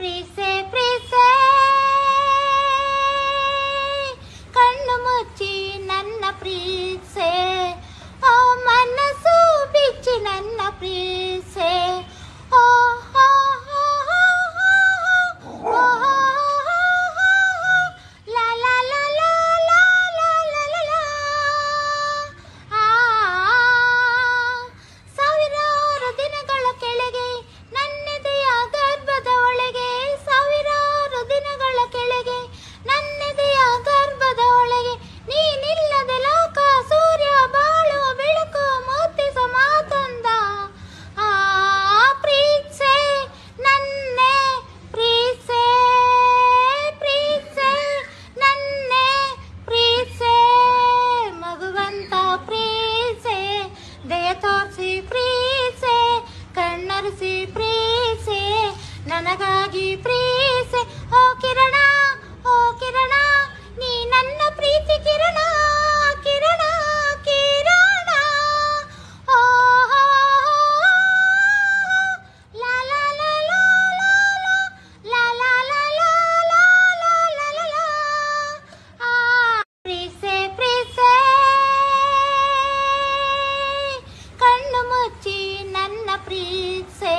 Please ದಯ ತೋರಿಸಿ ಪ್ರೀಸೆ ಕಣ್ಣರಿಸಿ ಪ್ರೀಸೆ ನನಗಾಗಿ ಪ್ರೀಸೆ. ಓ ಕಿರಣ ಪ್ರೀತ್ಸೆ